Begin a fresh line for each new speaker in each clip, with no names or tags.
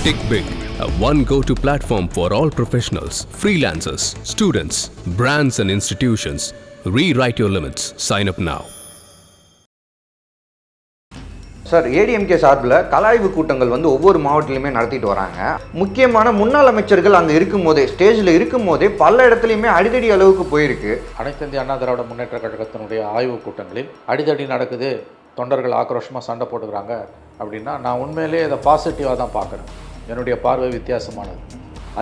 Tick Big, a one go to platform for all professionals, freelancers, students, brands, and institutions. Rewrite your limits. Sign up now.
Sir ADMK சார்பில் கலாய்வு கூட்டங்கள் வந்து ஒவ்வொரு மாவட்டத்திலையுமே நடத்திட்டு வராங்க முக்கியமான முன்னாள் அமைச்சர்கள் அங்கே இருக்கும்போதே ஸ்டேஜில் இருக்கும்போதே பல இடத்துலையுமே அடிதடி அளவுக்கு போயிருக்கு
அனைத்து இந்திய அண்ணா திராவிட முன்னேற்ற கழகத்தினுடைய ஆய்வுக் கூட்டங்களில் அடிதடி நடக்குது தொண்டர்கள் ஆக்ரோஷமாக சண்டை போட்டுக்கிறாங்க அப்படின்னா நான் உண்மையிலேயே இதை பாசிட்டிவாக தான் பார்க்குறேன் என்னுடைய பார்வை வித்தியாசமானது.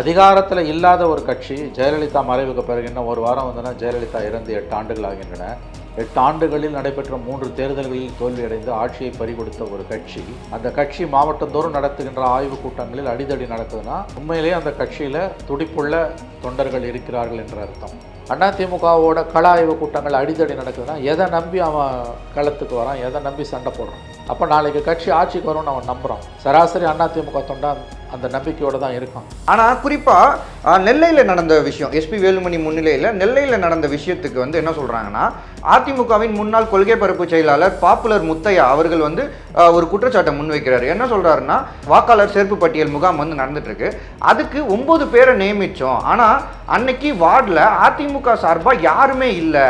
அதிகாரத்தில் இல்லாத ஒரு கட்சி ஜெயலலிதா மறைவுக்கு பிறகு இன்னும் ஒரு வாரம் வந்தனா ஜெயலலிதா இறந்து எட்டு ஆண்டுகள் ஆகின்றன. எட்டு ஆண்டுகளில் நடைபெற்ற மூன்று தேர்தல்களில் தோல்வியடைந்து ஆட்சியை பறிகொடுத்த ஒரு கட்சி. அந்த கட்சி மாவட்டந்தோறும் நடத்துகின்ற ஆய்வுக் கூட்டங்களில் அடிதடி நடக்குதுன்னா உண்மையிலேயே அந்த கட்சியில் துடிப்புள்ள தொண்டர்கள் இருக்கிறார்கள் என்ற அர்த்தம். அதிமுகவோட கள ஆய்வு கூட்டங்கள் அடிதடி நடக்குதுன்னா எதை நம்பி அவன் களத்துக்கு வரான் எதை நம்பி சண்டை போடுறான்? அப்போ நாளைக்கு கட்சி ஆட்சிக்கு வரும்னு அவன் நம்புகிறான் சராசரி அதிமுக தொண்டா அந்த நம்பிக்கையோடு தான் இருக்கும்.
ஆனால் குறிப்பாக நெல்லையில் நடந்த விஷயம் எஸ்பி வேலுமணி முன்னிலையில் நெல்லையில் நடந்த விஷயத்துக்கு வந்து என்ன சொல்கிறாங்கன்னா அதிமுகவின் முன்னாள் கொள்கை பரப்பு செயலாளர் பாப்புலர் முத்தையா அவர்கள் வந்து ஒரு குற்றச்சாட்டை முன்வைக்கிறார். என்ன சொல்கிறாருன்னா வாக்காளர் சேர்ப்பு பட்டியல் முகாம் வந்து நடந்துட்டுருக்கு. அதுக்கு ஒம்பது பேரை நியமித்தோம் ஆனால் அன்னைக்கு வார்டில் அதிமுக சார்பாக யாருமே இல்லை.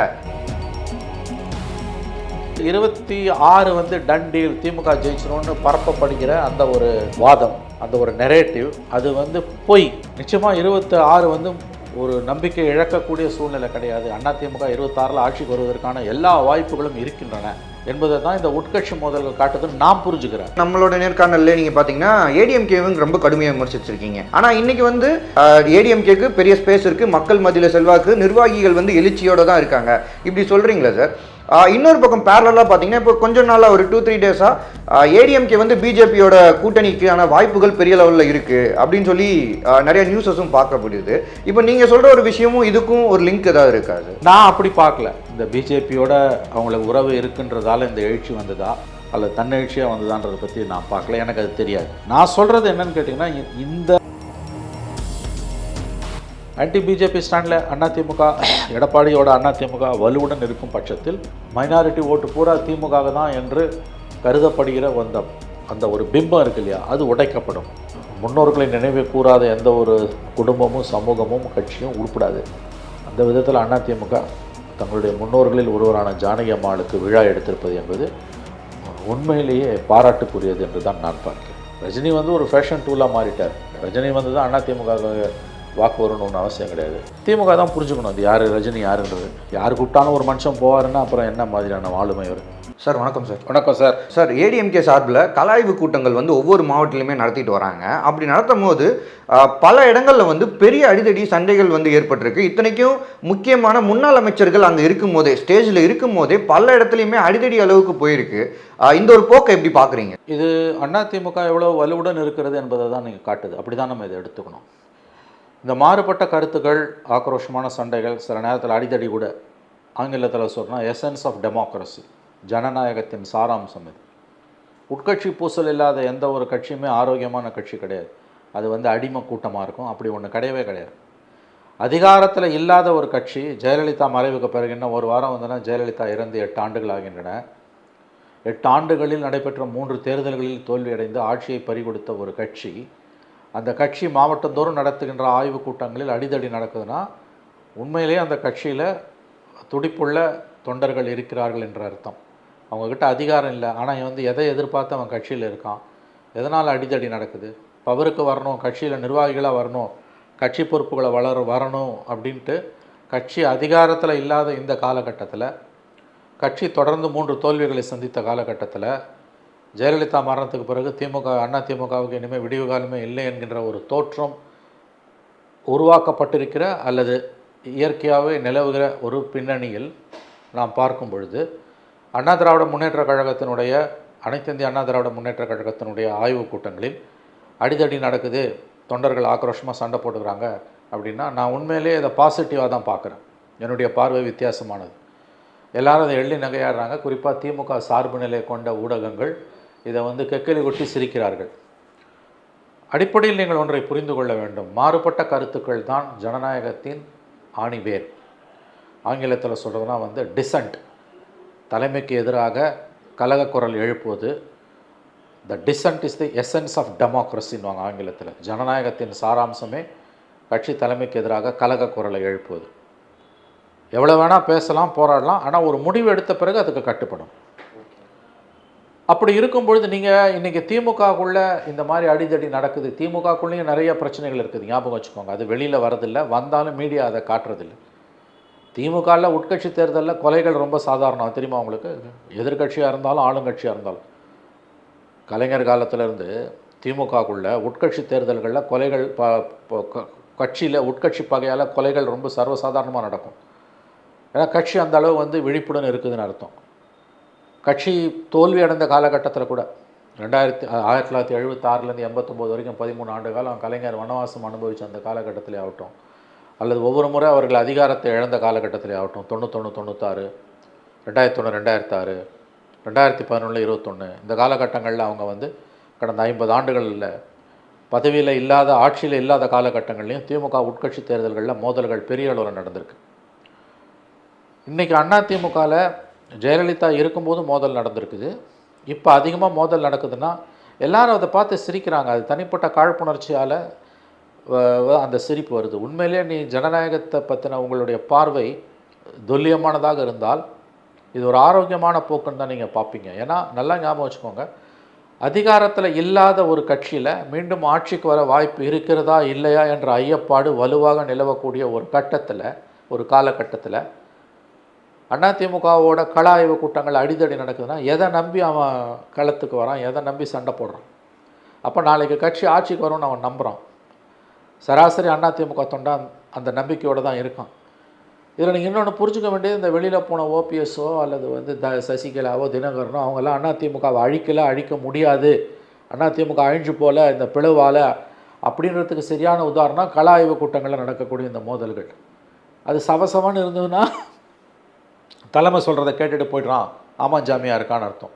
இருபத்தி ஆறு வந்து டன் டீல் திமுக ஜெயிச்சிரும்னு பரப்பப்படுகிற அந்த ஒரு வாதம் அந்த ஒரு நெரேட்டிவ் அது வந்து பொய். நிச்சயமாக இருபத்தி ஆறு வந்து ஒரு நம்பிக்கை இழக்கக்கூடிய சூழ்நிலை கிடையாது. அதிமுக இருபத்தாறில் ஆட்சிக்கு வருவதற்கான எல்லா வாய்ப்புகளும் இருக்கின்றன என்பதை தான் இந்த உட்கட்சி மோதல்கள் காட்டுதுன்னு நான் புரிஞ்சுக்கிறேன்
நம்மளோட நேர்காணல்ல நீங்க பாத்தீங்கன்னா ஏடிஎம்கேவும் ரொம்ப கடுமையாக விமர்சிச்சிருக்கீங்க. ஆனா இன்னைக்கு வந்து ஏடிஎம்கேக்கு பெரிய ஸ்பேஸ் இருக்கு. மக்கள் மத்தியில் செல்வாக்கு நிர்வாகிகள் வந்து எழுச்சியோட தான் இருக்காங்க. இப்படி சொல்றீங்களா சார் இன்னொரு பக்கம் பேரலாக பார்த்தீங்கன்னா இப்போ கொஞ்ச நாளாக ஒரு டூ த்ரீ டேஸாக ஏடிஎம்கே வந்து பிஜேபியோட கூட்டணிக்கான வாய்ப்புகள் பெரிய லெவலில் இருக்குது அப்படின்னு சொல்லி நிறைய நியூஸஸும் பார்க்கப்படுது. இப்போ நீங்கள் சொல்கிற ஒரு விஷயமும் இதுக்கும் ஒரு லிங்க் ஏதாவது இருக்காது
நான் அப்படி பார்க்கல. இந்த பிஜேபியோட அவங்களுக்கு உறவு இருக்குன்றதால இந்த எழுச்சி வந்ததா அல்லது தன்னெழுச்சியாக வந்ததான்றதை பற்றி நான் பார்க்கல. எனக்கு அது தெரியாது. நான் சொல்கிறது என்னன்னு கேட்டிங்கன்னா இந்த ஆன்டி பிஜேபி ஸ்டாண்டில் அதிமுக எடப்பாடியோட அதிமுக வலுவுடன் இருக்கும் பட்சத்தில் மைனாரிட்டி ஓட்டு பூரா திமுக தான் என்று கருதப்படுகிற அந்த அந்த ஒரு பிம்பம் இருக்கு இல்லையா அது உடைக்கப்படும். முன்னோர்களை நினைவு கூறாத எந்த ஒரு குடும்பமும் சமூகமும் கட்சியும் உருப்படாது. அந்த விதத்தில் அதிமுக தங்களுடைய முன்னோர்களில் ஒருவரான ஜானகி அம்மாளுக்கு விழா எடுத்திருப்பது என்பது உண்மையிலேயே பாராட்டுக்குரியது என்று தான் நான் பார்க்கிறேன். ரஜினி வந்து ஒரு ஃபேஷன் டூலாக மாறிட்டார். ரஜினி வந்து தான் அதிமுக வாக்கு வரணும்னு அவசியம் கிடையாது. திமுக தான் புரிஞ்சுக்கணும் அது யார் ரஜினி யாருன்றது. யார் கூப்பிட்டாலும் ஒரு மனுஷன் போவாருன்னா அப்புறம் என்ன மாதிரியான ஆளுமை அவர்
சார் வணக்கம் சார்.
வணக்கம் சார்.
சார் ஏடிஎம்கே சார்பில் கலாய்வு கூட்டங்கள் வந்து ஒவ்வொரு மாவட்டத்திலுமே நடத்திட்டு வராங்க. அப்படி நடத்தும் போது பல இடங்களில் வந்து பெரிய அடிதடி சண்டைகள் வந்து ஏற்பட்டிருக்கு. இத்தனைக்கும் முக்கியமான முன்னாள் அமைச்சர்கள் அங்கே இருக்கும் போதே ஸ்டேஜில் இருக்கும் போதே பல இடத்துலையுமே அடிதடி அளவுக்கு போயிருக்கு. இந்த ஒரு போக்கை எப்படி பார்க்குறீங்க?
இது அதிமுக எவ்வளோ வலுவுடன் இருக்கிறது என்பதை தான் நீங்கள் காட்டுது. அப்படி தான் நம்ம இதை எடுத்துக்கணும். இந்த மாறுபட்ட கருத்துக்கள் ஆக்ரோஷமான சண்டைகள் சில நேரத்தில் அடிதடி கூட ஆங்கிலத்தில் சொன்னால் எசன்ஸ் ஆஃப் டெமோக்ரஸி ஜனநாயகத்தின் சாராம்சம் இது. உட்கட்சி பூசல் இல்லாத எந்த ஒரு கட்சியுமே ஆரோக்கியமான கட்சி கிடையாது. அது வந்து அடிமை கூட்டமாக இருக்கும். அப்படி ஒன்று கிடையவே கிடையாது. அதிகாரத்தில் இல்லாத ஒரு கட்சி ஜெயலலிதா மறைவுக்கு பிறகு இன்னும் ஒரு வாரம் வந்தனா ஜெயலலிதா இறந்து எட்டு ஆண்டுகள் ஆகின்றன. எட்டு ஆண்டுகளில் நடைபெற்ற மூன்று தேர்தல்களில் தோல்வியடைந்து ஆட்சியை பறிகொடுத்த ஒரு கட்சி அந்த கட்சி மாவட்டந்தோறும் நடத்துகின்ற ஆய்வுக் கூட்டங்களில் அடிதடி நடக்குதுன்னா உண்மையிலேயே அந்த கட்சியில் துடிப்புள்ள தொண்டர்கள் இருக்கிறார்கள் என்ற அர்த்தம். அவங்கக்கிட்ட அதிகாரம் இல்லை. ஆனால் இவன் வந்து எதை எதிர்பார்த்து அவன் கட்சியில் இருக்கான்? எதனால் அடிதடி நடக்குது? பவருக்கு வரணும் கட்சியில் நிர்வாகிகளாக வரணும் கட்சி பொறுப்புகளை வளர வரணும் அப்படின்ட்டு கட்சி அதிகாரத்தில் இல்லாத இந்த காலகட்டத்தில் கட்சி தொடர்ந்து மூன்று தோல்விகளை சந்தித்த காலகட்டத்தில் ஜெயலலிதா மரணத்துக்கு பிறகு திமுக அண்ணா திமுகவுக்கு இனிமேல் விடிவு காலமே இல்லை என்கின்ற ஒரு தோற்றம் உருவாக்கப்பட்டிருக்கிற அல்லது இயற்கையாகவே நிலவுகிற ஒரு பின்னணியில் நாம் பார்க்கும் பொழுது அண்ணா திராவிட முன்னேற்ற கழகத்தினுடைய அனைத்து இந்திய அண்ணா திராவிட முன்னேற்ற கழகத்தினுடைய ஆய்வுக் கூட்டங்களில் அடிதடி நடக்குது தொண்டர்கள் ஆக்ரோஷமாக சண்டை போட்டுக்கிறாங்க அப்படின்னா நான் உண்மையிலேயே இதை பாசிட்டிவாக தான் பார்க்குறேன். என்னுடைய பார்வை வித்தியாசமானது. எல்லாரும் அதை எள்ளி நகையாடுறாங்க. குறிப்பாக திமுக சார்பு நிலை கொண்ட ஊடகங்கள் இதை வந்து கெக்கலி கொட்டி சிரிக்கிறார்கள். அடிப்படையில் நீங்கள் ஒன்றை புரிந்து கொள்ள வேண்டும். மாறுபட்ட கருத்துக்கள் தான் ஜனநாயகத்தின் ஆணிவேர். ஆங்கிலத்தில் சொல்கிறதுனா வந்து டிசன்ட் தலைமைக்கு எதிராக கலகக்குரல் எழுப்புவது. The dissent is the essence of டெமோக்ரஸின்வாங்க ஆங்கிலத்தில். ஜனநாயகத்தின் சாராம்சமே கட்சி தலைமைக்கு எதிராக கலக குரலை எழுப்புவது. எவ்வளோ வேணால் பேசலாம் போராடலாம் ஆனால் ஒரு முடிவு எடுத்த பிறகு அதுக்கு கட்டுப்படும். அப்படி இருக்கும் பொழுது நீங்கள் இன்றைக்கி திமுகக்குள்ளே இந்த மாதிரி அடிதடி நடக்குது. திமுகக்குள்ளேயும் நிறைய பிரச்சனைகள் இருக்குது. ஞாபகம் வச்சுக்கோங்க. அது வெளியில் வரதில்லை. வந்தாலும் மீடியா அதை காட்டுறதில்லை. திமுகவில் உட்கட்சி தேர்தலில் கொலைகள் ரொம்ப சாதாரணம். தெரியுமா உங்களுக்கு? எதிர்க்கட்சியாக இருந்தாலும் ஆளுங்கட்சியாக இருந்தாலும். கலைஞர் காலத்திலேருந்து திமுகக்குள்ளே உட்கட்சி தேர்தல்களில் கொலைகள் ப க- கட்சியில் உட்கட்சி பகையால் கொலைகள் ரொம்ப சர்வசாதாரணமாக நடக்கும். ஏன்னா கட்சி அந்த அளவு வந்து விழிப்புடன் இருக்குதுன்னு அர்த்தம். கட்சி தோல்வி அடைந்த காலகட்டத்தில் கூட ரெண்டாயிரத்தி ஆயிரத்தி தொள்ளாயிரத்தி எழுபத்தாறுலேருந்து எண்பத்தொம்போது வரைக்கும் பதிமூணு ஆண்டு காலம் கலைஞர் வனவாசம் அனுபவித்த அந்த காலகட்டத்திலே ஆகட்டும் அல்லது ஒவ்வொரு முறை அவர்கள் அதிகாரத்தை இழந்த காலகட்டத்திலே ஆகட்டும் தொண்ணூத்தொன்று தொண்ணூத்தாறு ரெண்டாயிரத்தி ஒன்று ரெண்டாயிரத்தாறு ரெண்டாயிரத்தி பதினொன்று இருபத்தொன்று இந்த காலகட்டங்களில் அவங்க வந்து கடந்த ஐம்பது ஆண்டுகளில் பதவியில் இல்லாத ஆட்சியில் இல்லாத காலகட்டங்கள்லையும் திமுக உட்கட்சி தேர்தல்களில் மோதல்கள் பெரிய அளவில் நடந்திருக்கு. இன்றைக்கி அண்ணா திமுகவில் ஜெயலலிதா இருக்கும்போது மோதல் நடந்திருக்குது. இப்போ அதிகமாக மோதல் நடக்குதுன்னா எல்லாரும் அதை பார்த்து சிரிக்கிறாங்க. அது தனிப்பட்ட காழ்ப்புணர்ச்சியால் அந்த சிரிப்பு வருது. உண்மையிலே நீ ஜனநாயகத்தை பற்றின உங்களுடைய பார்வை துல்லியமானதாக இருந்தால் இது ஒரு ஆரோக்கியமான போக்குன்னு தான் நீங்கள் பார்ப்பீங்க. ஏன்னா நல்லா ஞாபகம் வச்சுக்கோங்க. அதிகாரத்தில் இல்லாத ஒரு கட்சியில் மீண்டும் ஆட்சிக்கு வர வாய்ப்பு இருக்கிறதா இல்லையா என்ற ஐயப்பாடு வலுவாக நிலவக்கூடிய ஒரு கட்டத்தில் ஒரு காலகட்டத்தில் அதிமுகவோட கள ஆய்வு கூட்டங்கள் அடிதடி நடக்குதுன்னா எதை நம்பி அவன் களத்துக்கு வரான் எதை நம்பி சண்டை போடுறான்? அப்போ நாளைக்கு கட்சி ஆட்சிக்கு வரும்னு அவன் நம்புகிறான் சராசரி அதிமுக தொண்டா அந்த நம்பிக்கையோடு தான் இருக்கான். இதில் நீங்கள் இன்னொன்று புரிஞ்சுக்க வேண்டியது இந்த வெளியில் போன ஓபிஎஸ்ஸோ அல்லது வந்து த சசிகலாவோ தினகரனோ அவங்கெல்லாம் அதிமுகவை அழிக்கல அழிக்க முடியாது. அதிமுக அழிஞ்சு போல இந்த பிளவால் அப்படின்றதுக்கு சரியான உதாரணம் கள ஆய்வு கூட்டங்களில் நடக்கக்கூடிய இந்த மோதல்கள். அது சவசவன்னு இருந்ததுன்னா தலைமை சொல்கிறத கேட்டுட்டு போயிடுறான். ஆமாம் ஜாமியாக இருக்கான்னு அர்த்தம்.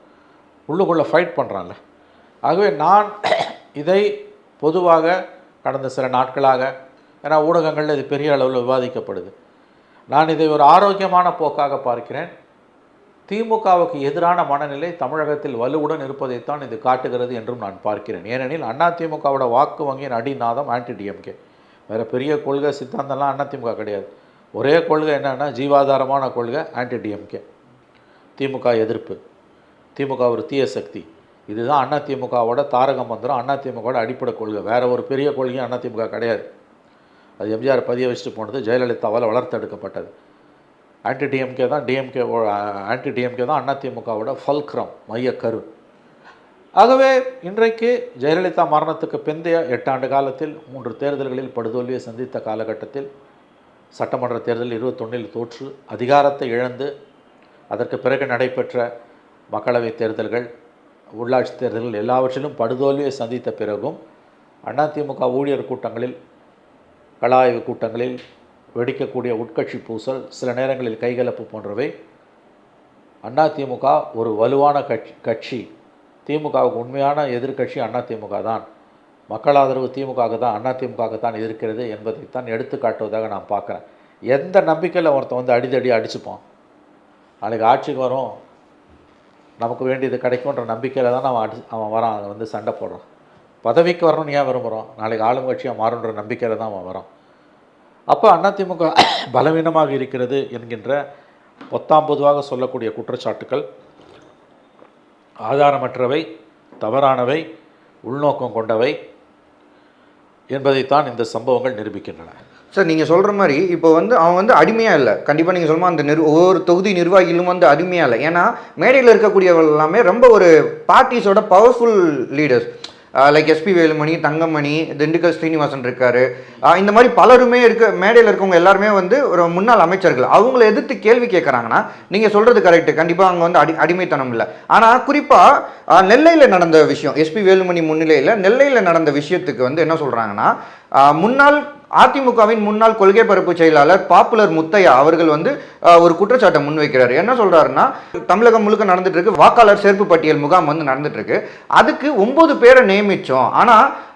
உள்ளுக்குள்ளே ஃபைட் பண்ணுறான்ல ஆகவே நான் இதை பொதுவாக கடந்த சில நாட்களாக ஏன்னா ஊடகங்களில் இது பெரிய அளவில் விவாதிக்கப்படுது. நான் இதை ஒரு ஆரோக்கியமான போக்காக பார்க்கிறேன். திமுகவுக்கு எதிரான மனநிலை தமிழகத்தில் வலுவுடன் இருப்பதைத்தான் இது காட்டுகிறது என்றும் நான் பார்க்கிறேன். ஏனெனில் அண்ணா திமுகவோட வாக்கு வங்கியின் அடிநாதம் ஆன்டி டிஎம்கே வேறு பெரிய கொள்கை சித்தாந்தம்லாம் அண்ணா திமுக கிடையாது. ஒரே கொள்கை என்னென்னா ஜீவாதாரமான கொள்கை ஆன்டி டிஎம்கே திமுக எதிர்ப்பு. திமுக ஒரு தீய சக்தி. இதுதான் அண்ணா திமுகவோட தாரக மந்திரம். அண்ணா திமுகவோட அடிப்படை கொள்கை. வேறு ஒரு பெரிய கொள்கையும் அண்ணா திமுக கிடையாது. அது எம்ஜிஆர் பதிய வச்சுட்டு போனது ஜெயலலிதாவால் வளர்த்தெடுக்கப்பட்டது. ஆன்டி டிஎம்கே தான் டிஎம்கே ஆன்டி டிஎம்கே தான் அண்ணா திமுகவோட ஃபல்க்ரம் மையக்கரு ஆகவே இன்றைக்கு ஜெயலலிதா மரணத்துக்கு பிந்தைய எட்டாண்டு காலத்தில் மூன்று தேர்தல்களில் படுதோல்வியை சந்தித்த காலகட்டத்தில் சட்டமன்ற தேர்தல் இருபத்தொன்னில் தோற்று அதிகாரத்தை இழந்து அதற்கு பிறகு நடைபெற்ற மக்களவைத் தேர்தல்கள் உள்ளாட்சி தேர்தல்கள் எல்லாவற்றிலும் படுதோல்வியை சந்தித்த பிறகும் அதிமுக ஊழியர் கூட்டங்களில் கள ஆய்வு கூட்டங்களில் வெடிக்கக்கூடிய உட்கட்சி பூசல் சில நேரங்களில் கைகலப்பு போன்றவை அதிமுக ஒரு வலுவான கட்சி கட்சி. திமுகவுக்கு உண்மையான எதிர்க்கட்சி அதிமுக தான். மக்கள் ஆதரவு திமுக தான் அதிமுகவுக்கு தான் இருக்கிறது என்பதைத்தான் எடுத்து காட்டுவதாக நான் பார்க்குறேன். எந்த நம்பிக்கையில் ஒருத்தன் வந்து அடிதடி அடிச்சுப்போம் நாளைக்கு ஆட்சிக்கு வரும். நமக்கு வேண்டியது கிடைக்கும்ன்ற நம்பிக்கையில் தான் அவன் அடி அவன் வரான். அவன் வந்து சண்டை போடுறான். பதவிக்கு வரணும்னு ஏன் விரும்புகிறோம் நாளைக்கு ஆளுங்கட்சியாக மாறுன்ற நம்பிக்கையில் தான் அவன் வரான். அப்போ அதிமுக பலவீனமாக இருக்கிறது என்கின்ற பொத்தாம் பொதுவாக சொல்லக்கூடிய குற்றச்சாட்டுக்கள் ஆதாரமற்றவை தவறானவை உள்நோக்கம் கொண்டவை என்பதைத்தான் இந்த சம்பவங்கள் நிரூபிக்கின்றன.
சார் நீங்கள் சொல்கிற மாதிரி இப்போ வந்து அவன் வந்து அடிமையாக இல்லை. கண்டிப்பாக நீங்கள் சொல்லுமா அந்த நிர் ஒவ்வொரு தொகுதி நிர்வாகிகளும் வந்து அடிமையாக இல்லை. ஏன்னா மேடையில் இருக்கக்கூடியவர்கள் எல்லாமே ரொம்ப ஒரு பார்ட்டிஸோட powerful leaders like SP Velumani Thangamani Dindigul Srinivasan இருக்காரு. இந்த மாதிரி பலருமே இருக்க மேடையில் இருக்கவங்க எல்லாருமே வந்து ஒரு முன்னாள் அமைச்சர்கள். அவங்கள எதிர்த்து கேள்வி கேட்குறாங்கன்னா நீங்கள் சொல்கிறது கரெக்டு கண்டிப்பாக அங்கே வந்து அடி அடிமைத்தனம் இல்லை. ஆனால் குறிப்பாக நெல்லையில் நடந்த விஷயம் எஸ்பி வேலுமணி முன்னிலையில் நெல்லையில் நடந்த விஷயத்துக்கு வந்து என்ன சொல்கிறாங்கன்னா முன்னாள் அதிமுகவின் முன்னாள் கொள்கை பரப்பு செயலாளர் பாப்புலர் முத்தையா அவர்கள் வந்து ஒரு குற்றச்சாட்டை முன்வைக்கிறார். என்ன சொல்றாருன்னா தமிழகம் முழுக்க நடந்துட்டு இருக்கு வாக்காளர் சேர்ப்பு பட்டியல் முகாம் வந்து நடந்துட்டு இருக்கு. அதுக்கு ஒன்பது பேரை நியமிச்சோம். ஆனா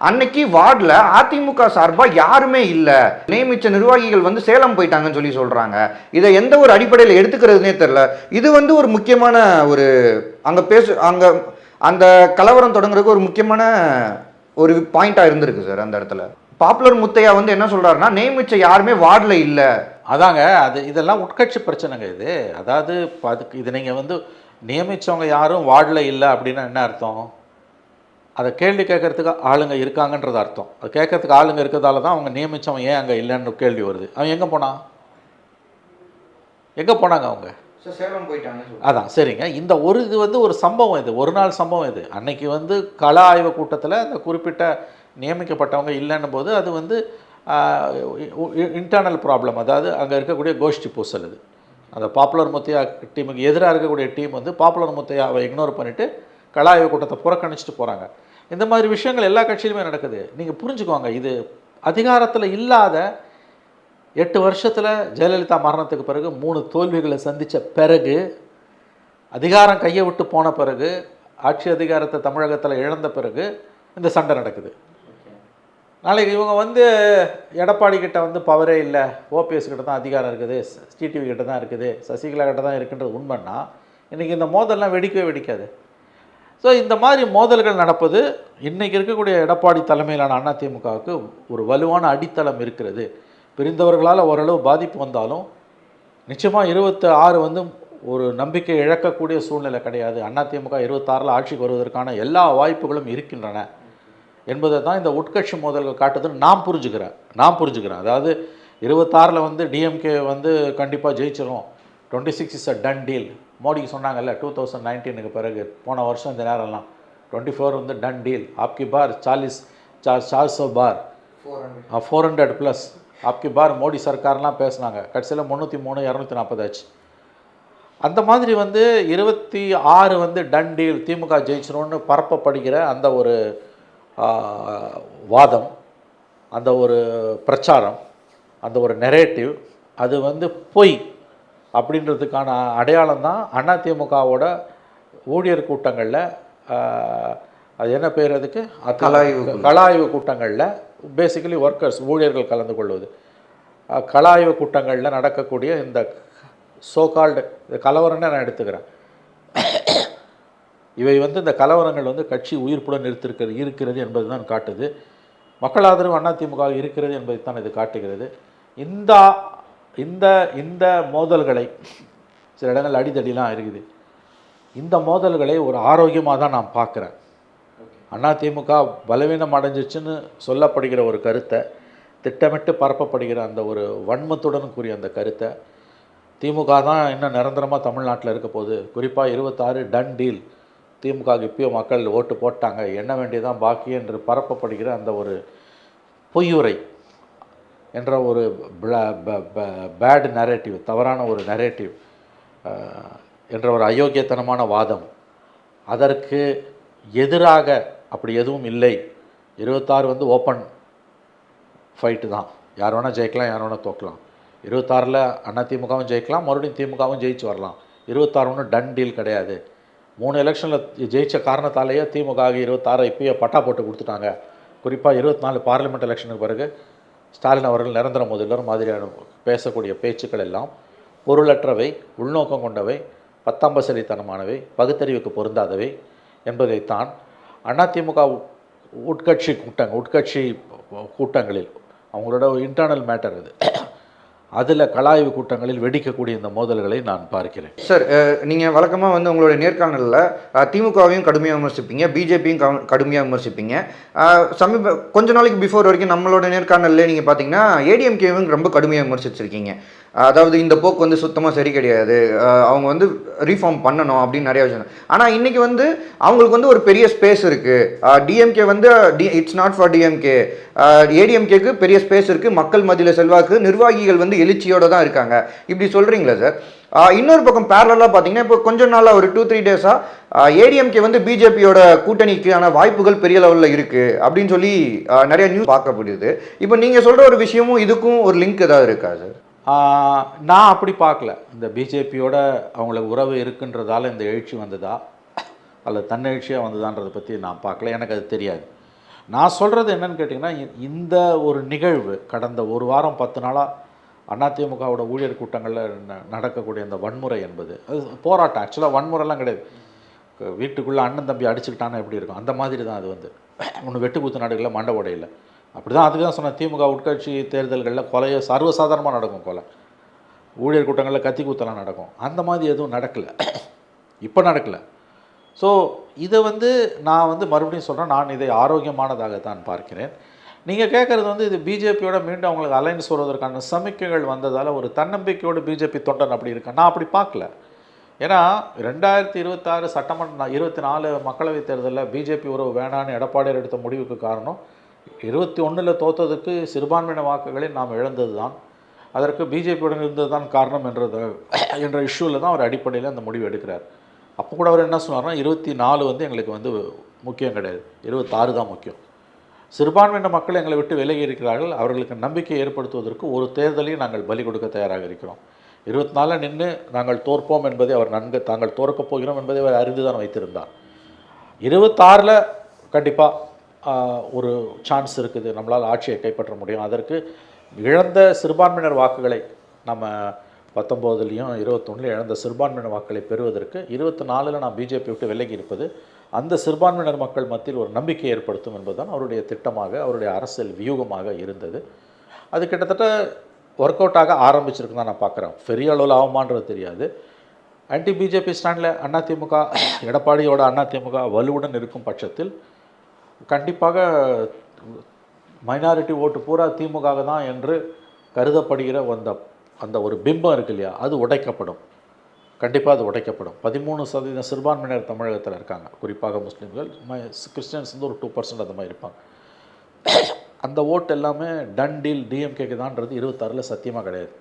அன்னைக்கு வார்டில் அதிமுக சார்பாக யாருமே இல்லை. நியமிச்ச நிர்வாகிகள் வந்து சேலம் போயிட்டாங்கன்னு சொல்லி சொல்கிறாங்க இதை எந்த ஒரு அடிப்படையில் எடுத்துக்கிறதுனே தெரில இது வந்து ஒரு முக்கியமான ஒரு அங்கே பேசு அங்கே அந்த கலவரம் தொடங்குறதுக்கு ஒரு முக்கியமான ஒரு பாயிண்ட்டாக இருந்திருக்கு சார் அந்த இடத்துல. பாப்புலர் முத்தையா வந்து என்ன சொல்றாருன்னா நியமிச்ச யாருமே வார்டில் இல்லை.
அதாங்க அது இதெல்லாம் உட்கட்சி பிரச்சனைங்க இது. அதாவது இப்ப அதுக்கு இது நீங்கள் வந்து நியமித்தவங்க யாரும் வார்டில் இல்லை அப்படின்னா என்ன அர்த்தம்? அதை கேள்வி கேட்கறதுக்கு ஆளுங்க இருக்காங்கன்றது அர்த்தம். அது கேட்கறதுக்கு ஆளுங்க இருக்கிறதால தான் அவங்க நியமித்தவன் ஏன் அங்கே இல்லைன்னு கேள்வி வருது. அவன் எங்கே போனான் எங்கே போனாங்க அவங்க?
சேலம் போயிட்டாங்க
அதான் சரிங்க. இந்த ஒரு இது வந்து ஒரு சம்பவம் இது. ஒரு நாள் சம்பவம் இது. அன்னைக்கு வந்து கள ஆய்வு கூட்டத்தில் அந்த குறிப்பிட்ட நியமிக்கப்பட்டவங்க இல்லைன்னும் போது அது வந்து இன்டர்னல் ப்ராப்ளம் அதாவது அங்கே இருக்கக்கூடிய கோஷ்டி பூசல் இது அந்த பாப்புலர் முத்தையா டீமுக்கு எதிராக இருக்கக்கூடிய டீம் வந்து பாப்புலர் முத்தையாவை இக்னோர் பண்ணிவிட்டு கள கூட்டத்தை புறக்கணிச்சிட்டு போகிறாங்க இந்த மாதிரி விஷயங்கள் எல்லா கட்சியிலுமே நடக்குது. நீங்கள் புரிஞ்சுக்குவாங்க இது அதிகாரத்தில் இல்லாத எட்டு வருஷத்தில் ஜெயலலிதா மரணத்துக்கு பிறகு மூணு தோல்விகளை சந்தித்த பிறகு அதிகாரம் கையை விட்டு போன பிறகு ஆட்சி அதிகாரத்தை தமிழகத்தில் இழந்த பிறகு இந்த சண்டை நடக்குது. நாளைக்கு இவங்க வந்து எடப்பாடி கிட்ட வந்து பவரே இல்லை. ஓபிஎஸ் கிட்ட தான் அதிகாரம் இருக்குது. டிடிவி கிட்ட தான் இருக்குது. சசிகலா கிட்ட தான் இருக்குன்றது உண்மைன்னா இன்றைக்கி இந்த மோதல்லாம் வெடிக்கவே வெடிக்காது. ஸோ இந்த மாதிரி மோதல்கள் நடப்பது இன்றைக்கி இருக்கக்கூடிய எடப்பாடி தலைமையிலான அதிமுகவுக்கு ஒரு வலுவான அடித்தளம் இருக்கிறது. பிரிந்தவர்களால் ஓரளவு பாதிப்பு வந்தாலும் நிச்சயமாக இருபத்தி ஆறு வந்து ஒரு நம்பிக்கை இழக்கக்கூடிய சூழ்நிலை கிடையாது. அதிமுக இருபத்தாறில் ஆட்சிக்கு வருவதற்கான எல்லா வாய்ப்புகளும் இருக்கின்றன. என்பதை தான் இந்த உட்கட்சி மோதல்கள் காட்டுதுன்னு நான் புரிஞ்சுக்கிறேன். நான் புரிஞ்சுக்கிறேன். அதாவது இருபத்தாறில் வந்து டிஎம்கே வந்து கண்டிப்பாக ஜெயிச்சிரும். Twenty six is a done deal மோடிக்கு சொன்னாங்கல்ல டூ தௌசண்ட் நைன்டீனுக்கு பிறகு போன வருஷம் இந்த நேரம்லாம். டுவெண்ட்டி ஃபோர் வந்து டன் டீல் ஆப்கி பார் சாலிஸ் சா சார்சோ பார் ஃபோர் ஹண்ட்ரட் ப்ளஸ் ஆப்கி பார் மோடி சர்க்கார்லாம் பேசுனாங்க. கடைசியில் முந்நூற்றி மூணு இரநூத்தி நாற்பது ஆச்சு. அந்த மாதிரி வந்து இருபத்தி ஆறு வந்து டன் டீல் திமுக ஜெயிச்சிரும்னு பரப்பப்படுகிற அந்த ஒரு வாதம் அந்த ஒரு பிரச்சாரம் அந்த ஒரு நெரேட்டிவ் அது வந்து பொய் அப்படின்றதுக்கான அடையாளம் தான் அதிமுகவோட ஊழியர் கூட்டங்களில் அது என்ன பேர் அதுக்கு? அது-
கலாய்வு
கூட்டங்களில் பேசிக்கலி ஒர்க்கர்ஸ் ஊழியர்கள் கலந்து கொள்வது. கலாய்வு கூட்டங்களில் நடக்கக்கூடிய இந்த சோகால்டு கலவரம்னு நான் எடுத்துக்கிறேன். இவை வந்து இந்த கலவரங்கள் வந்து கட்சி உயிர்ப்புடன் நிறுத்திருக்கிறது இருக்கிறது என்பது தான் காட்டுது. மக்கள் ஆதரவு அதிமுக இருக்கிறது என்பதை தான் இது காட்டுகிறது. இந்த இந்த இந்த மோதல்களை சில இடங்கள் அடிதடிலாம் இருக்குது. இந்த மோதல்களை ஒரு ஆரோக்கியமாக தான் நான் பார்க்குறேன். அதிமுக பலவீனம் அடைஞ்சிச்சுன்னு சொல்லப்படுகிற ஒரு கருத்தை திட்டமிட்டு பரப்பப்படுகிற அந்த ஒரு வன்மத்துடன் கூறிய அந்த கருத்தை திமுக தான் இன்னும் நிரந்தரமாக தமிழ்நாட்டில் இருக்க போகுது. குறிப்பாக இருபத்தாறு டன் டீல் திமுகவுக்கு இப்பயோ மக்கள் ஓட்டு போட்டாங்க. எண்ண வேண்டியதான் பாக்கி என்று பரப்பப்படுகிற அந்த ஒரு பொய்யுரை என்ற ஒரு பேட் நரேட்டிவ் தவறான ஒரு நரேட்டிவ் என்ற ஒரு அயோக்கியத்தனமான வாதம். அதற்கு எதிராக அப்படி எதுவும் இல்லை. இருபத்தாறு வந்து ஓப்பன் ஃபைட்டு தான். யார் வேணால் ஜெயிக்கலாம் யார் வேணால் தோக்கலாம் இருபத்தாறில் அண்ணா திமுகவும் ஜெயிக்கலாம் மறுபடியும் திமுகவும் ஜெயிச்சு வரலாம். இருபத்தாறு ஒன்றும் டன் டீல் கிடையாது. மூணு எலெக்ஷனில் ஜெயிச்ச காரணத்தாலேயே திமுக ஆகி இருபத்தாறு இப்பயே பட்டா போட்டு கொடுத்துட்டாங்க. குறிப்பாக இருபத்தி நாலு பார்லிமெண்ட் எலெக்ஷனுக்கு பிறகு ஸ்டாலின் அவர்கள் நிரந்தர முதல்வர் மாதிரியான பேசக்கூடிய பேச்சுக்கள் எல்லாம் பொருளற்றவை உள்நோக்கம் கொண்டவை பத்தாம்பசலித்தனமானவை பகுத்தறிவுக்கு பொருந்தாதவை என்பதைத்தான் அதிமுக உட்கட்சி கூட்டங்கள் உட்கட்சி கூட்டங்களில் அவங்களோட இன்டர்னல் மேட்டர் அது அதில் கலாய்வு கூட்டங்களில் வெடிக்கக்கூடிய இந்த மோதல்களை நான் பார்க்கிறேன்.
சார் நீங்கள் வழக்கமாக வந்து உங்களுடைய நேர்காணலில் திமுகவையும் கடுமையாக விமர்சிப்பீங்க பிஜேபியும் கடுமையாக விமர்சிப்பீங்க. சமீப கொஞ்ச நாளைக்கு பிஃபோர் வரைக்கும் நம்மளோட நேர்காணலில் நீங்கள் பார்த்தீங்கன்னா ஏடிஎம்கேவும் ரொம்ப கடுமையாக விமர்சிச்சிருக்கீங்க. அதாவது இந்த போக்கு வந்து சுத்தமாக சரி கிடையாது அவங்க வந்து ரீஃபார்ம் பண்ணணும் அப்படின்னு நிறைய விஷயம். ஆனால் இன்றைக்கி வந்து அவங்களுக்கு வந்து ஒரு பெரிய ஸ்பேஸ் இருக்குது டிஎம்கே வந்து டி இட்ஸ் நாட் ஃபார் டிஎம்கே ஏடிஎம்கேக்கு பெரிய ஸ்பேஸ் இருக்குது மக்கள் மத்தியில் செல்வாக்கு நிர்வாகிகள் வந்து எழுச்சியோட தான் இருக்காங்க. இப்படி சொல்கிறீங்களா சார் இன்னொரு பக்கம் பேரலாக பார்த்தீங்கன்னா இப்போ கொஞ்ச நாளாக ஒரு டூ த்ரீ டேஸாக ஏடிஎம்கே வந்து பிஜேபியோட கூட்டணிக்கான வாய்ப்புகள் பெரிய லெவலில் இருக்குது அப்படின்னு சொல்லி நிறைய நியூஸ் பார்க்கப்படுது. இப்போ நீங்கள் சொல்கிற ஒரு விஷயமும் இதுக்கும் ஒரு லிங்க் ஏதாவது இருக்கா சார்
நான் அப்படி பார்க்கல. இந்த பிஜேபியோட அவங்களுக்கு உறவு இருக்குன்றதால இந்த எழுச்சி வந்ததா அல்லது தன்னெழுச்சியாக வந்ததான்றதை பற்றி நான் பார்க்கல. எனக்கு அது தெரியாது. நான் சொல்கிறது என்னன்னு கேட்டிங்கன்னா இந்த ஒரு நிகழ்வு கடந்த ஒரு வாரம் பத்து நாளாக அதிமுகவோட ஊழியர் கூட்டங்களில் ந- நடக்கக்கூடிய இந்த வன்முறை என்பது அது போராட்டம். ஆக்சுவலாக வன்முறைலாம் கிடையாது. வீட்டுக்குள்ளே அண்ணன் தம்பி அடிச்சுக்கிட்டானா எப்படி இருக்கும்? அந்த மாதிரி தான் அது வந்து. ஒன்று வெட்டுக்குத்து நாடுகளில் மண்டை உடையில. அப்படி தான் அதுக்கு தான் சொன்னேன். திமுக உட்கட்சி தேர்தல்களில் கொலையை சர்வசாதாரணமாக நடக்கும் கொலை. ஊழியர் கூட்டங்களில் கத்தி குத்தலாம் நடக்கும். அந்த மாதிரி எதுவும் நடக்கலை. இப்போ நடக்கலை. ஸோ இதை வந்து நான் வந்து மறுபடியும் சொல்கிறேன் நான் இதை ஆரோக்கியமானதாக தான் பார்க்கிறேன். நீங்கள் கேட்குறது வந்து இது பிஜேபியோட மீண்டும் அவங்களுக்கு அலைன்ஸ் வருவதற்கான சமிக்கைகள் வந்ததால் ஒரு தன்னம்பிக்கையோடு பிஜேபி தொண்டன் அப்படி இருக்கேன் நான் அப்படி பார்க்கல. ஏன்னா ரெண்டாயிரத்தி இருபத்தாறு சட்டமன்ற இருபத்தி நாலு மக்களவைத் தேர்தலில் பிஜேபி உறவு வேணான்னு எடப்பாடியார் எடுத்த முடிவுக்கு காரணம் இருபத்தி ஒன்றில் தோத்ததுக்கு சிறுபான்மையின வாக்குகளை நாம் இழந்தது தான் அதற்கு பிஜேபியுடன் இருந்தது தான் காரணம் என்றது என்ற இஷ்யூவில் தான் அவர் அடிப்படையில் அந்த முடிவு எடுக்கிறார். அப்போ கூட அவர் என்ன சொன்னார்னா இருபத்தி நாலு வந்து எங்களுக்கு வந்து முக்கியம் கிடையாது. இருபத்தாறு தான் முக்கியம். சிறுபான்மையின மக்கள் எங்களை விட்டு விலகி இருக்கிறார்கள். அவர்களுக்கு நம்பிக்கை ஏற்படுத்துவதற்கு ஒரு தேர்தலையும் நாங்கள் பலி கொடுக்க தயாராக இருக்கிறோம். இருபத்தி நாலில் நின்று நாங்கள் தோற்போம் என்பதை அவர் நன்கு தாங்கள் தோற்கப் போகிறோம் என்பதை அவர் அறிந்து தான் வைத்திருந்தார். இருபத்தாறில் கண்டிப்பாக ஒரு சான்ஸ் இருக்குது. நம்மளால் ஆட்சியை கைப்பற்ற முடியும். அதற்கு இழந்த சிறுபான்மையினர் வாக்குகளை நம்ம பத்தொம்போதுலேயும் இருபத்தொன்னுலையும் இழந்த சிறுபான்மையினர் வாக்குகளை பெறுவதற்கு இருபத்தி நாலில் நான் பிஜேபி விட்டு விலகி இருப்பது அந்த சிறுபான்மையினர் மக்கள் மத்தியில் ஒரு நம்பிக்கை ஏற்படுத்தும் என்பதுதான் அவருடைய திட்டமாக அவருடைய அரசியல் வியூகமாக இருந்தது. அது கிட்டத்தட்ட ஒர்க் அவுட்டாக ஆரம்பிச்சிருக்குன்னு ஆரம்பிச்சிருக்கு தான் நான் பார்க்குறேன். பெரிய அளவில் ஆகுமான்றது தெரியாது. ஆன்டி பிஜேபி ஸ்டாண்டில் அதிமுக எடப்பாடியோட அதிமுக வலுவுடன் இருக்கும் பட்சத்தில் கண்டிப்பாக மைனாரிட்டி ஓட்டு பூரா திமுக தான் என்று கருதப்படுகிற அந்த அந்த ஒரு பிம்பம் இருக்கு இல்லையா? அது உடைக்கப்படும். கண்டிப்பாக அது உடைக்கப்படும். பதிமூணு சதவீதம் சிறுபான்மையினர் தமிழகத்தில் இருக்காங்க. குறிப்பாக முஸ்லீம்கள் கிறிஸ்டியன்ஸ் வந்து ஒரு டூ பர்சன்ட் அந்த மாதிரி இருப்பாங்க. அந்த ஓட் எல்லாமே டன் டீல் டிஎம்கேக்கு தான்றது இருபத்தாறில் சத்தியமாக கிடையாது.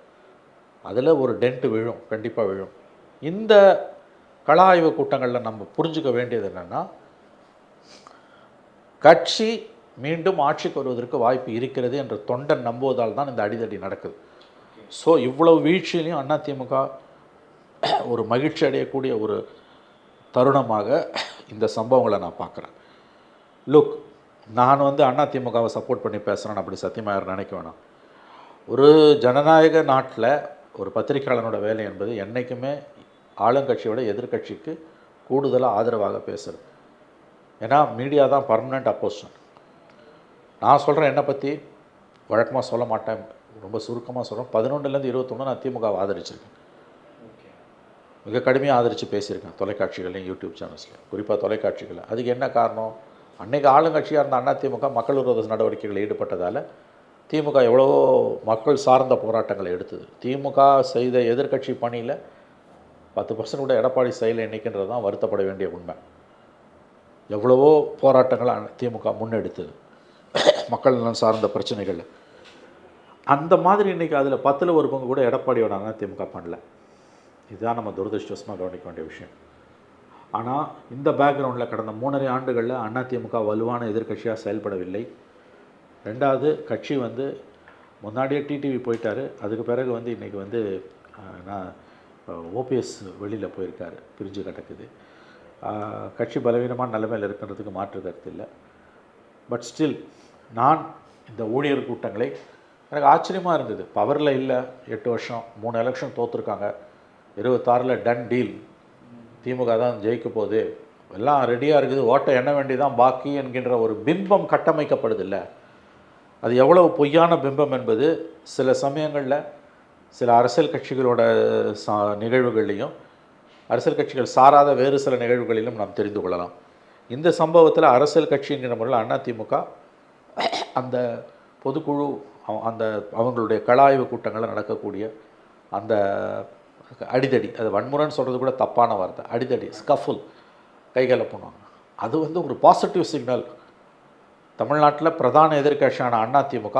அதில் ஒரு டென்ட் விழும் கண்டிப்பாக விழும். இந்த கள ஆய்வு கூட்டங்களில் நம்ம புரிஞ்சுக்க வேண்டியது என்னென்னா கட்சி மீண்டும் ஆட்சிக்கு வருவதற்கு வாய்ப்பு இருக்கிறது என்ற தொண்டன் நம்புவதால் தான் இந்த அடிதடி நடக்குது. ஸோ இவ்வளவு வீழ்ச்சியிலையும் அதிமுக ஒரு மகிழ்ச்சி அடையக்கூடிய ஒரு தருணமாக இந்த சம்பவங்களை நான் பார்க்குறேன். லுக் நான் வந்து அதிமுகவை சப்போர்ட் பண்ணி பேசுகிறேன் அப்படி சத்தியமாக யாரும் நினைக்க வேணாம். ஒரு ஜனநாயக நாட்டில் ஒரு பத்திரிக்கையாளனோட வேலை என்பது என்றைக்குமே ஆளுங்கட்சியோட எதிர்க்கட்சிக்கு கூடுதலாக ஆதரவாக பேசுகிறது ஏன்னா மீடியா தான் பர்மனெண்ட் அப்போசிஷன் நான் சொல்கிறேன் என்னை பற்றி வழக்கமாக சொல்ல மாட்டேன். ரொம்ப சுருக்கமாக சொல்கிறேன் பதினொன்றுலேருந்து இருபத்தொன்று நான் திமுகவை ஆதரிச்சிருக்கேன். மிக கடுமையாக ஆதரித்து பேசியிருக்கேன் தொலைக்காட்சிகளையும் யூடியூப் சேனல்ஸ்லையும் குறிப்பாக தொலைக்காட்சிகளில் அதுக்கு என்ன காரணம்? அன்றைக்கி ஆளுங்கட்சியாக இருந்த அண்ணா திமுக மக்கள் விரோத நடவடிக்கைகளில் ஈடுபட்டதால் திமுக எவ்வளவோ மக்கள் சார்ந்த போராட்டங்களை எடுத்தது. திமுக செய்த எதிர்க்கட்சி பணியில் பத்து பர்சன்ட் கூட எடப்பாடி செயலை எண்ணிக்கின்றது தான் வருத்தப்பட வேண்டிய உண்மை. எவ்வளவோ போராட்டங்களை திமுக முன்னெடுத்தது. மக்கள் நலன் சார்ந்த பிரச்சனைகளில். அந்த மாதிரி இன்றைக்கி அதில் பத்தில் ஒரு பங்கு கூட எடப்பாடியோட அண்ணா திமுக பண்ணல. இதுதான் நம்ம துரதிருஷ்டவசமாக கவனிக்க வேண்டிய விஷயம். ஆனால் இந்த பேக்ரவுண்டில் கடந்த மூணரை ஆண்டுகளில் அதிமுக வலுவான எதிர்க்கட்சியாக செயல்படவில்லை. ரெண்டாவது கட்சி வந்து முன்னாடியே டிடிவி போயிட்டாரு. அதுக்கு பிறகு வந்து இன்றைக்கி வந்து நான் ஓபிஎஸ் வெளியில் போயிருக்கார். பிரிஞ்சு கிடக்குது. கட்சி பலவீனமான நிலைமையில் இருக்கிறதுக்கு மாற்று கருத்து இல்லை. பட் ஸ்டில் நான் இந்த ஊழியர் கூட்டங்களை எனக்கு ஆச்சரியமாக இருந்தது. பவரில் இல்லை. எட்டு வருஷம் மூணு எலெக்ஷன் தோற்றுருக்காங்க இருபத்தாறில் டன் டீல் திமுக தான் ஜெயிக்க போகுது. எல்லாம் ரெடியாக இருக்குது. ஓட்டை எண்ண வேண்டியதான் பாக்கி என்கின்ற ஒரு பிம்பம் கட்டமைக்கப்படுது இல்லை அது எவ்வளவு பொய்யான பிம்பம் என்பது சில சமயங்களில் சில அரசியல் கட்சிகளோட சா நிகழ்வுகள்லையும் அரசியல் கட்சிகள் சாராத வேறு சில நிகழ்வுகளிலும் நாம் தெரிந்து கொள்ளலாம். இந்த சம்பவத்தில் அரசியல் கட்சிங்கிற முறையில் அதிமுக அந்த பொதுக்குழு அவ- அந்த அவங்களுடைய கலாய்வு கூட்டங்களில் நடக்கக்கூடிய அந்த அடிதடி அது வன்முறைன்னு சொல்கிறது கூட தப்பான வார்த்தை. அடிதடி ஸ்கஃபுல் கைகளை பண்ணுவாங்க. அது வந்து ஒரு பாசிட்டிவ் சிக்னல் தமிழ்நாட்டில் பிரதான எதிர்க்கட்சியான அதிமுக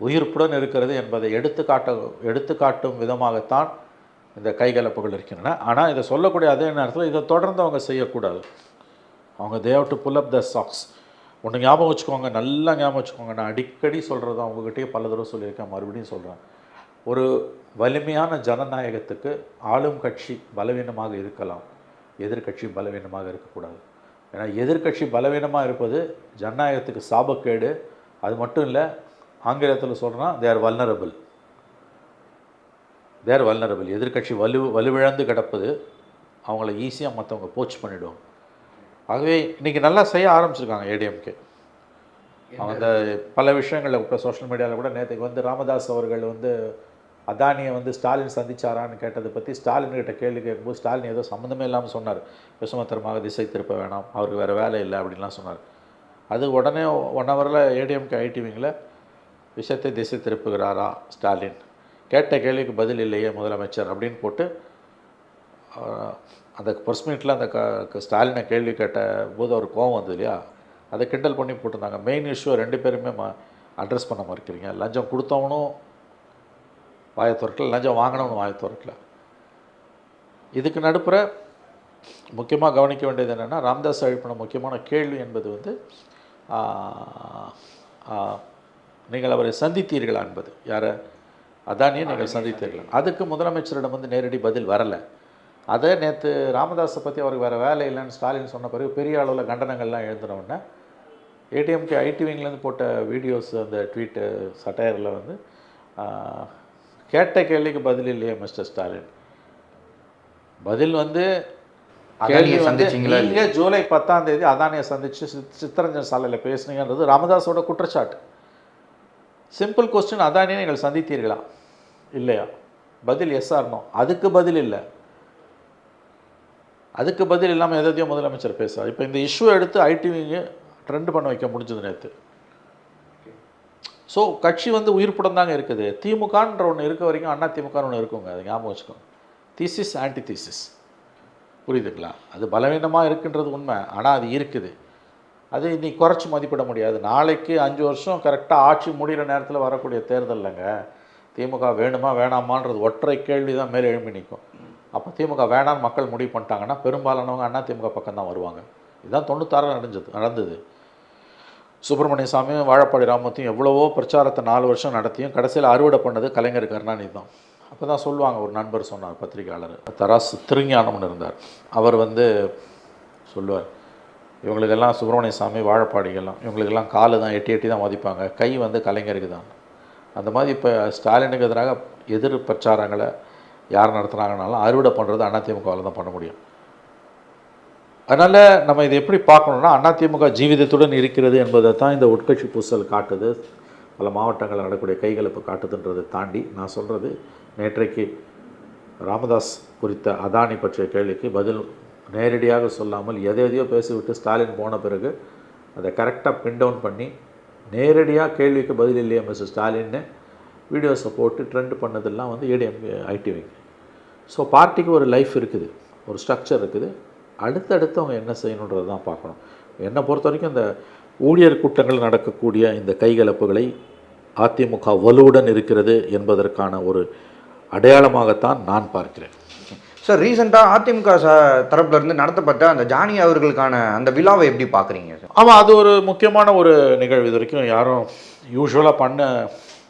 உயிர்ப்புடன் இருக்கிறது என்பதை எடுத்துக்காட்ட எடுத்துக்காட்டும் விதமாகத்தான் இந்த கைகலப்புகள் இருக்கின்றன. ஆனால் இதை சொல்லக்கூடிய அதே நேரத்தில் இதை தொடர்ந்து அவங்க செய்யக்கூடாது. அவங்க they've to pull up the socks ஒன்று ஞாபகம் வச்சுக்கோங்க நல்லா ஞாபகம் வச்சுக்கோங்க. நான் அடிக்கடி சொல்கிறது அவங்ககிட்டயே பல தடவை சொல்லியிருக்கேன் மறுபடியும் சொல்கிறேன் ஒரு வலிமையான ஜனநாயகத்துக்கு ஆளும் கட்சி பலவீனமாக இருக்கலாம். எதிர்க்கட்சி பலவீனமாக இருக்கக்கூடாது. ஏன்னா எதிர்க்கட்சி பலவீனமாக இருப்பது ஜனநாயகத்துக்கு சாபக்கேடு. அது மட்டும் இல்லை ஆங்கிலத்தில் சொல்கிறேன்னா தேர் வல்னரபிள் தேர் வல்னரபிள் எதிர்க்கட்சி வலு வலுவிழந்து கிடப்பது அவங்கள ஈஸியாக மற்றவங்க போச் பண்ணிடுவாங்க. ஆகவே இன்னைக்கு நல்லா செய்ய ஆரம்பிச்சிருக்காங்க ஏடிஎம்கே அந்த பல விஷயங்களில் இப்போ சோஷியல் மீடியாவில் கூட நேற்றுக்கு வந்து ராமதாஸ் அவர்கள் வந்து அதானியை வந்து ஸ்டாலின் சந்திச்சாரான்னு கேட்டதை பற்றி ஸ்டாலின் கிட்ட கேள்வி கேட்கும்போது ஸ்டாலின் ஏதோ சம்மந்தமே இல்லாமல் சொன்னார். விசுமத்தரமாக திசை திருப்ப வேணாம் அவருக்கு வேறு வேலை இல்லை அப்படின்லாம் சொன்னார். அது உடனே ஒன் ஹவரில் ஏடிஎம்கே ஐடிவிங்கில் விஷயத்தை திசை திருப்புகிறாரா ஸ்டாலின்? கேட்ட கேள்விக்கு பதில் இல்லையே முதலமைச்சர் அப்படின்னு போட்டு அந்த ப்ரெஸ் மீட்டில் அந்த க க- ஸ்டாலினை கேள்வி கேட்ட போது அவர் கோவம் வந்தது இல்லையா? அதை கிண்டல் பண்ணி போட்டிருந்தாங்க. மெயின் இஷ்யூ ரெண்டு பேருமே ம அட்ரஸ் பண்ண மறுக்கிறீங்க. லஞ்சம் கொடுத்தவனும் வாயை திறக்கல லஞ்சம் வாங்கினவனும் வாயை திறக்கல இதுக்கு நடுப்புற முக்கியமாக கவனிக்க வேண்டியது என்னென்னா ராம்தாஸ் எழுப்பின முக்கியமான கேள்வி என்பது வந்து நீங்கள் அவரை சந்தித்தீர்களா என்பது. யாரை? அதானியை நீங்கள் சந்தித்தீர்களா. அதுக்கு முதலமைச்சரிடம் வந்து நேரடி பதில் வரலை. அதை நேற்று ராமதாஸை பற்றி அவருக்கு வேறு வேலை இல்லைன்னு ஸ்டாலின் சொன்ன பிறகு பெரிய அளவில் கண்டனங்கள்லாம் எழுதின உடனே ஏடிஎம்கே ஐடிவிங்லேருந்து போட்ட வீடியோஸ் அந்த ட்வீட்டு சட்டையரில் வந்து கேட்ட கேள்விக்கு பதில் இல்லையே மிஸ்டர் ஸ்டாலின். பதில் வந்து கேள்வி
சந்திச்சீங்களா
ஜூலை பத்தாம் தேதி அதானியை சந்திச்சு சித்- சித்தரஞ்சன் சாலையில் பேசுனீங்கன்றது ராமதாஸோட குற்றச்சாட்டு. சிம்பிள் கொஸ்டின் அதானியை நீங்கள் சந்தித்தீர்களா? இல்லையா? பதில் எஸ் ஆர்னோ அதுக்கு பதில் இல்லை. அதுக்கு பதில் இல்லாமல் எதையோ முதலமைச்சர் பேசுறார். இப்போ இந்த இஷ்யூ எடுத்து ஐடிவிங்க ட்ரெண்ட் பண்ண வைக்க முடிஞ்சது நேற்று ஸோ கட்சி வந்து உயிர்ப்புடன் தாங்க இருக்குது. திமுகன்ற ஒன்று இருக்க வரைக்கும் அண்ணா திமுகன்னு ஒன்று இருக்குங்க. அது ஞாபகம் வச்சுக்கோங்க. தீசிஸ் ஆன்டி தீசிஸ் புரியுதுங்களா? அது பலவீனமாக இருக்குன்றது உண்மை. ஆனால் அது இருக்குது. அது இன்னைக்கு குறைச்சி மதிப்பிட முடியாது. நாளைக்கு அஞ்சு வருஷம் கரெக்டாக ஆட்சி முடிகிற நேரத்தில் வரக்கூடிய தேர்தலில்ங்க. திமுக வேணுமா வேணாமான்றது ஒற்றை கேள்வி தான் மேலே எழும்பி நிற்கும் அப்போ திமுக வேணான்னு மக்கள் முடிவு பண்ணிட்டாங்கன்னா பெரும்பாலானவங்க அண்ணா திமுக பக்கம் தான் வருவாங்க. இதுதான் தொண்ணூத்தாறு நடந்தது நடந்தது. சுப்பிரமணிய சாமியும் வாழப்பாடி ராமத்தையும் எவ்வளவோ பிரச்சாரத்தை நாலு வருஷம் நடத்தியும் கடைசியில் அறுவடை பண்ணது கலைஞர் கருணாநிதி தான். அப்போ தான் சொல்லுவாங்க ஒரு நண்பர் சொன்னார் பத்திரிகையாளர். தராசு திருஞானம்னு இருந்தார். அவர் வந்து சொல்லுவார் இவங்களுக்கெல்லாம் சுப்பிரமணிய சாமி வாழப்பாடிகள்லாம் இவங்களுக்கெல்லாம் காலு தான் எட்டி எட்டி தான் மதிப்பாங்க. கை வந்து கலைஞருக்கு தான். அந்த மாதிரி இப்போ ஸ்டாலினுக்கு எதிராக எதிர் பிரச்சாரங்களை யார் நடத்துகிறாங்கனாலும் அறுவடை பண்ணுறது அதிமுகவில் தான் பண்ண முடியும். அதனால் நம்ம இதை எப்படி பார்க்கணுன்னா அதிமுக ஜீவிதத்துடன் இருக்கிறது என்பதை தான் இந்த உட்கட்சி பூசல் காட்டுது. பல மாவட்டங்களில் நடக்கக்கூடிய கைகலப்பு காட்டுதுன்றதை தாண்டி நான் சொல்கிறது நேற்றைக்கு ராமதாஸ் குறித்த அதானி பற்றிய கேள்விக்கு பதில் நேரடியாக சொல்லாமல் எதை எதையோ பேசிவிட்டு ஸ்டாலின் போன பிறகு அதை கரெக்டாக பின் டவுன் பண்ணி நேரடியாக கேள்விக்கு பதில் இல்லையா மிஸ்டர் ஸ்டாலின்னு வீடியோஸை போட்டு ட்ரெண்ட் பண்ணதெல்லாம் வந்து ஏடிஎம் ஐடிவிங் ஸோ பார்ட்டிக்கு ஒரு லைஃப் இருக்குது ஒரு ஸ்ட்ரக்சர் இருக்குது. அடுத்தடுத்து அவங்க என்ன செய்யணுன்றது தான் பார்க்கணும். என்னை பொறுத்த வரைக்கும் இந்த ஊழியர் கூட்டங்கள் நடக்கக்கூடிய இந்த கைகலப்புகளை அதிமுக வலுவுடன் இருக்கிறது என்பதற்கான ஒரு அடையாளமாகத்தான் நான் பார்க்கிறேன்.
சார் ரீசெண்டாக அதிமுக ச தரப்புல இருந்து நடத்தப்பட்ட அந்த ஜானி அவர்களுக்கான அந்த விழாவை எப்படி பார்க்குறீங்க சார்
ஆமாம் அது ஒரு முக்கியமான ஒரு நிகழ்வு. இது வரைக்கும் யாரும் யூஸ்வலாக பண்ண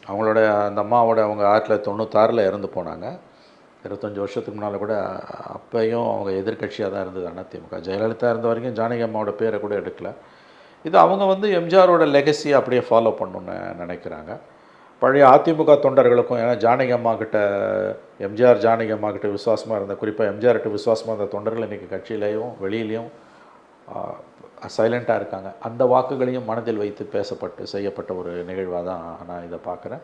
அவங்களோட அந்த அம்மாவோட அவங்க ஆயிரத்தி தொள்ளாயிரத்தி தொண்ணூத்தாறில் இறந்து போனாங்க. இருபத்தஞ்சி வருஷத்துக்கு முன்னால் கூட அப்பையும் அவங்க எதிர்க்கட்சியாக தான் இருந்தது அதிமுக ஜெயலலிதா இருந்த வரைக்கும் ஜானகி அம்மாவோட பேரை கூட எடுக்கல. இது அவங்க வந்து எம்ஜிஆரோட லெகசியை அப்படியே ஃபாலோ பண்ணணுன்னு நினைக்கிறாங்க. பழைய அதிமுக தொண்டர்களுக்கும் ஏன்னா ஜானகி அம்மா கிட்ட எம்ஜிஆர் ஜானகி அம்மா கிட்ட விசுவாசமாக இருந்த குறிப்பாக எம்ஜிஆர் கிட்ட விசுவாசமாக இருந்த தொண்டர்கள் இன்றைக்கி கட்சியிலையும் வெளியிலையும் சைலண்ட்டாக இருக்காங்க. அந்த வாக்குகளையும் மனதில் வைத்து பேசப்பட்டு செய்யப்பட்ட ஒரு நிகழ்வாக தான் நான் இதை பார்க்குறேன்.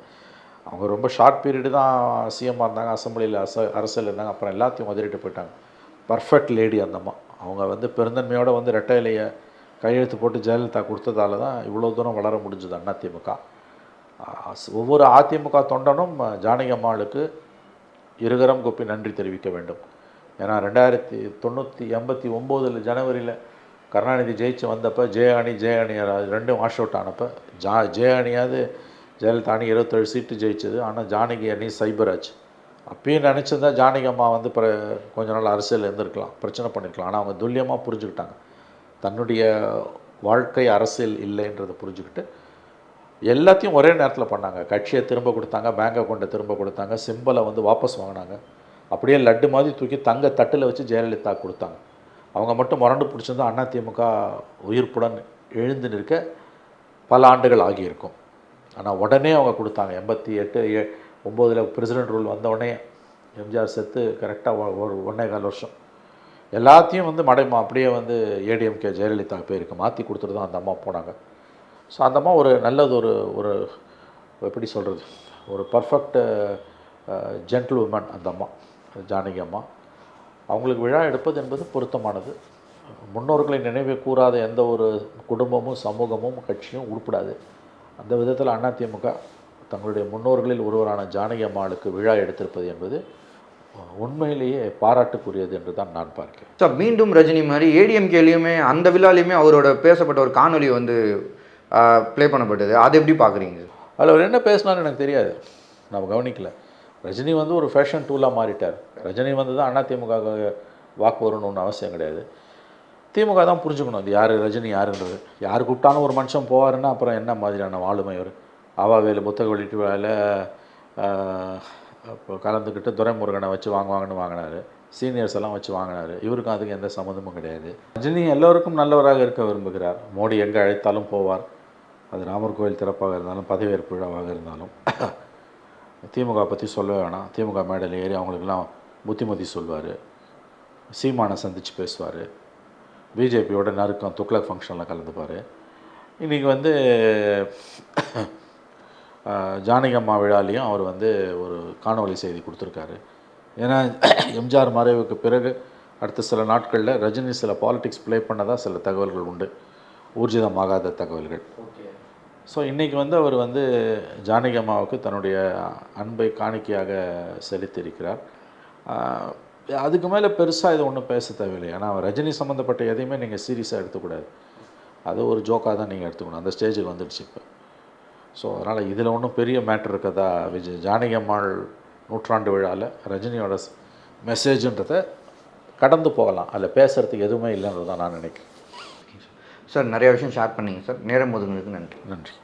அவங்க ரொம்ப ஷார்ட் பீரியடு தான் சிஎம்மாக இருந்தாங்க அசம்பிளியில் அச அரசியல் இருந்தாங்க அப்புறம் எல்லாத்தையும் உதறிட்டு போயிட்டாங்க. பர்ஃபெக்ட் லேடி அந்த அம்மா. அவங்க வந்து பெருந்தன்மையோடு வந்து ரெட்டை இலையை கையெழுத்து போட்டு ஜெயலலிதா கொடுத்ததால தான் இவ்வளோ தூரம் வளர முடிஞ்சது அதிமுக ஒவ்வொரு அதிமுக தொண்டனும் ஜானகி அம்மாளுக்கு இருகரம் கொப்பி நன்றி தெரிவிக்க வேண்டும். ஏன்னா ரெண்டாயிரத்தி தொண்ணூற்றி எண்பத்தி ஒம்போதில் ஜனவரியில் கருணாநிதி ஜெயிச்சு வந்தப்போ ஜெய அணி ஜெய அணி ரெண்டும் வாஷ் அவுட் ஆனப்போ ஜா ஜெய அணியாவது ஜெயலலிதா அணி இருபத்தேழு சீட்டு ஜெயிச்சது. ஆனால் ஜானகி அணி சைபர் ஆச்சு அப்பயும் நினச்சிருந்தா ஜானகி அம்மா வந்து பிற கொஞ்ச நாள் அரசியல் இருந்திருக்கலாம் பிரச்சனை பண்ணிருக்கலாம். ஆனால் அவங்க துல்லியமாக புரிஞ்சுக்கிட்டாங்க. தன்னுடைய வாழ்க்கை அரசியல் இல்லைன்றதை புரிஞ்சுக்கிட்டு எல்லாத்தையும் ஒரே நேரத்தில் பண்ணாங்க. கட்சியை திரும்ப கொடுத்தாங்க பேங்க் அக்கௌண்ட்டை திரும்ப கொடுத்தாங்க சிம்பலை வந்து வாபஸ் வாங்கினாங்க. அப்படியே லட்டு மாதிரி தூக்கி தங்க தட்டில் வச்சு ஜெயலலிதா கொடுத்தாங்க. அவங்க மட்டும் முரண்டு பிடிச்சிருந்தா அதிமுக உயிர்ப்புடன் எழுந்து நிற்க பல ஆண்டுகள் ஆகியிருக்கும். ஆனால் உடனே அவங்க கொடுத்தாங்க. எண்பத்தி எட்டு ஏ ஒம்போதில் பிரசிடென்ட் ரூல் வந்த உடனே எம்ஜிஆர் செத்து கரெக்டாக ஒரு ஒன்றே கால் வருஷம். எல்லாத்தையும் வந்து மடைமா அப்படியே வந்து ஏடிஎம்கே ஜெயலலிதா பேருக்கு மாற்றி கொடுத்துட்டு தான் அந்த அம்மா போனாங்க. ஸோ அந்த அம்மா ஒரு நல்லது ஒரு ஒரு எப்படி சொல்கிறது ஒரு பர்ஃபெக்ட் ஜென்டில் உமன் அந்த அம்மா ஜானகி அம்மா. அவங்களுக்கு விழா எடுப்பது என்பது பொருத்தமானது. முன்னோர்களை நினைவு கூறாத எந்த ஒரு குடும்பமும் சமூகமும் கட்சியும் உருப்படாது. அந்த விதத்தில் அதிமுக தங்களுடைய முன்னோர்களில் ஒருவரான ஜானகி அம்மாளுக்கு விழா எடுத்திருப்பது என்பது உண்மையிலேயே பாராட்டுக்குரியது என்று தான் நான் பார்க்கிறேன்.
சார் மீண்டும் ரஜினி மாதிரி ஏடிஎம்கேலையுமே அந்த விழாலையுமே அவரோட பேசப்பட்ட ஒரு காணொளி வந்து ப்ளே பண்ணப்பட்டது. அது எப்படி பார்க்குறீங்க?
அதில் அவர் என்ன பேசினான்னு எனக்கு தெரியாது. நம்ம கவனிக்கல. ரஜினி வந்து ஒரு ஃபேஷன் டூலாக மாறிட்டார். ரஜினி வந்து தான் அதிமுக வாக்கு வரணும்னு அவசியம் கிடையாது. திமுக தான் புரிஞ்சுக்கணும். அது யார் ரஜினி யாருன்றது. யார் கூப்பிட்டாலும் ஒரு மனுஷன் போவாருன்னா அப்புறம் என்ன மாதிரியான ஆளுமை அவர் ஆவாவேலு புத்தக வெளியீட்டு விழாவில் இப்போ கலந்துக்கிட்டு துரைமுருகனை வச்சு வாங்குவாங்கன்னு வாங்கினார். சீனியர்ஸ் எல்லாம் வச்சு வாங்கினார். இவருக்கும் அதுக்கு எந்த சம்மந்தமும் கிடையாது. ரஜினி எல்லோருக்கும் நல்லவராக இருக்க விரும்புகிறார். மோடி எங்கே அழைத்தாலும் போவார். அது ராமர் கோயில் திறப்பாக இருந்தாலும் பதவியேற்பு விழாவாக இருந்தாலும். திமுக பற்றி சொல்லவே வேணாம். திமுக மேடையில் ஏறி அவங்களுக்கெல்லாம் புத்திமதி சொல்வார். சீமானை சந்தித்து பேசுவார். பிஜேபியோட நறுக்கம் துக்ளக் ஃபங்க்ஷனில் கலந்துப்பார். இன்றைக்கி வந்து ஆஹ், ஜானகி அம்மா விழாலையும் அவர் வந்து ஒரு காணொளி செய்தி கொடுத்துருக்காரு. ஏன்னா எம்ஜிஆர் மறைவுக்கு பிறகு அடுத்த சில நாட்களில் ரஜினி சில பாலிடிக்ஸ் ப்ளே பண்ணதா சில தகவல்கள் உண்டு. ஊர்ஜிதமாகாத தகவல்கள். ஸோ இன்றைக்கி வந்து அவர் வந்து ஜானகி அம்மாவுக்கு தன்னுடைய அன்பை காணிக்கையாக செலுத்தியிருக்கிறார். அதுக்கு மேலே பெருசாக இது ஒன்றும் பேச தேவையில்லை ஏன்னா ரஜினி சம்மந்தப்பட்ட எதையுமே நீங்கள் சீரியஸாக எடுத்துக்கூடாது. அது ஒரு ஜோக்காக தான் நீங்கள் எடுத்துக்கணும். அந்த ஸ்டேஜுக்கு வந்துடுச்சு இப்போ. ஸோ அதனால் இதில் ஒன்றும் பெரிய மேட்டர் இருக்கதா? விஜய் ஜானகி அம்மாள் நூற்றாண்டு விழாவில் ரஜினியோட மெசேஜுன்றதை கடந்து போகலாம். அதில் பேசுகிறதுக்கு எதுவுமே இல்லைன்றது தான் நான் நினைக்கிறேன்.
சார் நிறைய விஷயம் ஷேர் பண்ணீங்க சார். நேரம் ஒதுங்கினதுக்கு நன்றி.
நன்றி.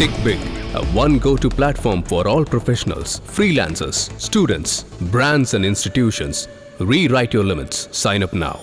Tick Big, a one go to platform for all professionals, freelancers, students, brands, and institutions. Rewrite your limits. Sign up now.